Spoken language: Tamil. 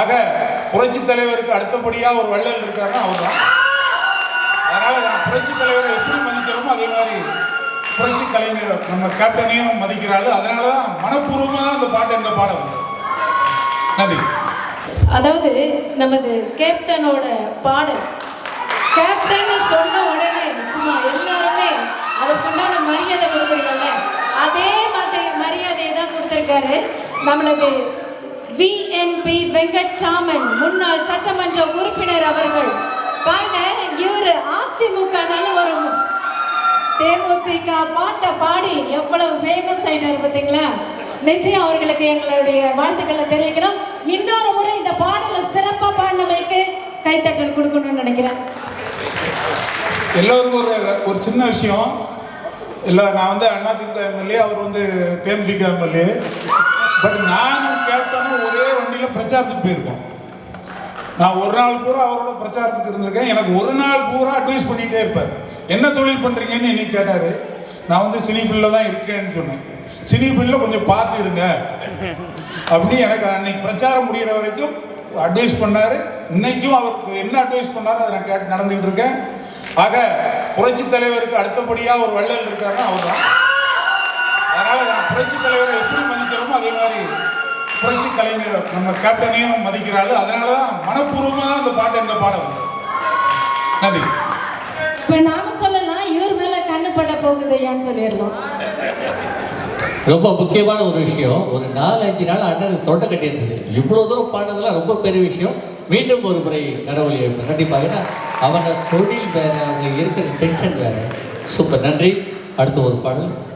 ஆக புரட்சி தலைவருக்கு அடுத்தபடியா ஒரு வள்ளல் இருக்காருன்னா அவர் தான் அதனால நான் புரட்சி தலைவரை எப்படி மதிக்கிறோமோ அதே மாதிரி புரட்சி கலைஞர் நம்ம கேப்டனையும் மதிக்கிறாரு. அதனால தான் மனப்பூர்வமாக தான் அந்த பாட்டு எங்க பாடம் நன்றி. அதாவது நமது கேப்டனோட பாடல். கேப்டன் சொன்ன உடனே சும்மா எல்லாருமே அதற்குண்டான மரியாதை கொடுக்குறீங்கல்ல? அதே மாதிரி மரியாதையை தான் கொடுத்துருக்காரு. நம்மளது விஎன்பி வெங்கட்ராமன் முன்னாள் சட்டமன்ற உறுப்பினர் அவர்கள். பாருங்க இவர் அதிமுகனால ஒரு தேமுதிக பாட்டை பாடி எவ்வளவு ஃபேமஸ் ஆயிட்டாரு பார்த்தீங்களா? நிச்சயம் அவர்களுக்கு எங்களுடைய வாழ்த்துக்களை தெரிவிக்கணும். இன்னொரு முறை இந்த பாடலை சிறப்பாக பாடினவைக்கு கைத்தட்டல் கொடுக்கணும்னு நினைக்கிறேன். எல்லோருக்கும் ஒரு ஒரு சின்ன விஷயம். இல்லை நான் வந்து அதிமுக எம்எல்ஏ அவர் வந்து தேமுதிக எம்எல்ஏ. பட் நான் கேப்டனும் ஒரே வண்டியில் பிரச்சாரத்துக்கு போயிருக்கோம். நான் ஒரு நாள் பூரா அவரோட பிரச்சாரத்துக்கு இருந்திருக்கேன். எனக்கு ஒரு நாள் பூரா அட்வைஸ் பண்ணிகிட்டே இருப்பார். என்ன தொழில் பண்ணுறீங்கன்னு என்னை கேட்டார். நான் வந்து சினி ஃபீல்டில் தான் இருக்கேன்னு சொன்னேன். சினி ஃபீல்டில் கொஞ்சம் பார்த்து இருங்க அப்படின்னு எனக்கு அன்னைக்கு பிரச்சாரம் முடிகிற வரைக்கும் அட்வைஸ் பண்ணார். இன்னைக்கும் அவருக்கு என்ன அட்வைஸ் பண்ணாரோ அதை நான் கேட்டு நடந்துக்கிட்டு இருக்கேன். ஆக புரட்சி தலைவருக்கு அடுத்தபடியாக ஒரு வள்ளல் இருக்காருன்னா அவர் தான் அதனால் நான் புரட்சி தலைவரை கலைஞர் நம்ம கேப்டனையும் மதிக்கிறாரு. அதனால தான் மனப்பூர்வமாக அந்த பாட்டு எங்க பாட வந்தது நன்றி. இப்ப நாம சொல்லலாம் இவர் மேல கண்ணு பட போகுது ஏன்னு சொல்லிடலாம். ரொம்ப முக்கியமான ஒரு விஷயம். ஒரு நாலு அஞ்சு நாள் அண்ணனுக்கு தொண்டை கட்டியிருந்தது. இவ்வளோ தூரம் பாடுறதுலாம் ரொம்ப பெரிய விஷயம். மீண்டும் ஒரு முறை கடவுளை எழுப்பேன் கண்டிப்பாக ஏன்னா அவன தொழில் வேறு அவங்க இருக்கிற டென்ஷன் வேறு. சூப்பர். நன்றி. அடுத்த ஒரு பாடல்.